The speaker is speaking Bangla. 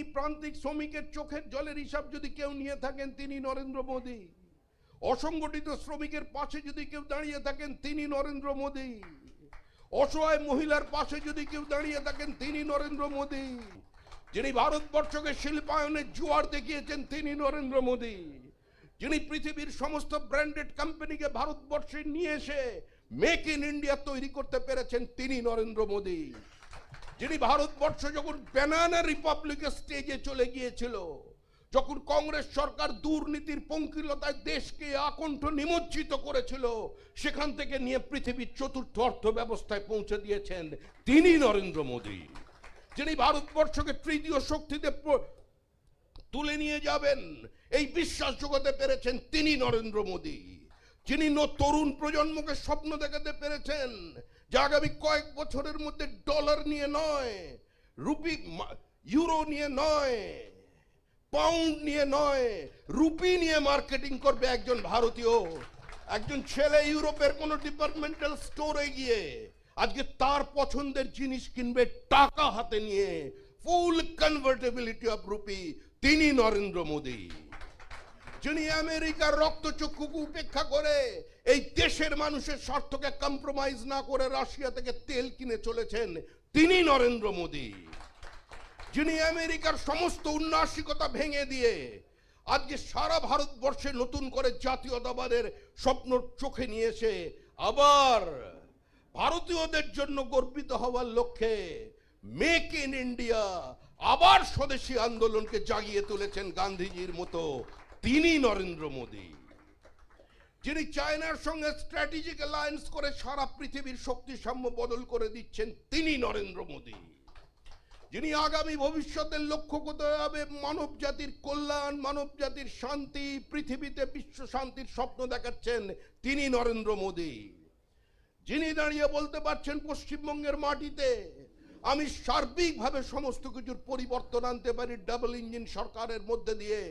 যিনি প্রান্তিক শ্রমিকের চোখের জলের হিসাব যদি কেউ নিয়ে থাকেন, তিনি নরেন্দ্র মোদী। অসংগঠিত শ্রমিকের পাশে যদি কেউ দাঁড়িয়ে থাকেন, তিনি নরেন্দ্র মোদী। অসহায় মহিলার পাশে যদি কেউ দাঁড়িয়ে থাকেন, তিনি নরেন্দ্র মোদী। যিনি ভারতবর্ষকে শিল্পায়নের জোয়ার দেখিয়েছেন, তিনি নরেন্দ্র মোদী। যিনি পৃথিবীর সমস্ত ব্র্যান্ডেড কোম্পানিকে ভারতবর্ষে নিয়ে এসে মেক ইন ইন্ডিয়া তৈরি করতে পেরেছেন, তিনি নরেন্দ্র মোদী। যিনি ভারতবর্ষ যখন ব্যানানা রিপাবলিকের স্টেজে চলে গিয়েছিল, যখন কংগ্রেস সরকার দুর্নীতির পঙ্কিলতায় দেশকে আকণ্ঠ নিমজ্জিত করেছিল, সেখান থেকে নিয়ে পৃথিবীর চতুর্থ অর্থ ব্যবস্থায় পৌঁছে দিয়েছেন তিনি নরেন্দ্র মোদী। যিনি ভারতবর্ষকে তৃতীয় শক্তিতে তুলে নিয়ে যাবেন, এই বিশ্বাস জোগাতে পেরেছেন তিনি নরেন্দ্র মোদী। যিনি তরুণ প্রজন্মকে স্বপ্ন দেখাতে পেরেছেন যে আগামী কয়েক বছরের মধ্যে ডলার নিয়ে নয় রুপি ইউরো নিয়ে নয় পাউন্ড নিয়ে নয় রুপি নিয়ে মার্কেটিং করবে একজন ভারতীয়। একজন ছেলে ইউরোপের কোন ডিপার্টমেন্টাল স্টোরে গিয়ে আজকে তার পছন্দের জিনিস কিনবে টাকা হাতে নিয়ে ফুল কনভার্টেবিলিটি অফ রুপি তিনি নরেন্দ্র মোদী। যিনি আমেরিকার রক্তচক্ষুকে উপেক্ষা করে এই দেশের মানুষের স্বার্থকে কম্প্রোমাইজ না করে রাশিয়া থেকে তেল কিনে চলেছেন তিনি নরেন্দ্র মোদী। যিনি আমেরিকার সমস্ত উন্নাসিকতা ভেঙে দিয়ে আজকে সারা ভারতবর্ষে নতুন করে জাতীয়তাবাদের স্বপ্ন চোখে নিয়েছে আবার ভারতীয়দের জন্য গর্বিত হওয়ার লক্ষ্যে মেক ইন ইন্ডিয়া আবার স্বদেশী আন্দোলনকে জাগিয়ে তুলেছেন গান্ধীজির মতো তিনি নরেন্দ্র মোদী, যিনি চায়নার সঙ্গে স্ট্র্যাটেজিক অ্যালায়েন্স করে সারা পৃথিবীর শক্তি সাম্য বদল করে দিচ্ছেন, তিনি নরেন্দ্র মোদী। যিনি আগামী ভবিষ্যতের লক্ষ্য করতে হবে, মানব জাতির কল্যাণ, মানব জাতির শান্তি, পৃথিবীতে বিশ্ব শান্তির স্বপ্ন দেখাচ্ছেন তিনি নরেন্দ্র মোদী। যিনি দাঁড়িয়ে বলতে পারছেন পশ্চিমবঙ্গের মাটিতে, আমি সার্বিকভাবে সমস্ত কিছুর পরিবর্তন আনতে পারি ডাবল ইঞ্জিন সরকারের মধ্যে দিয়ে।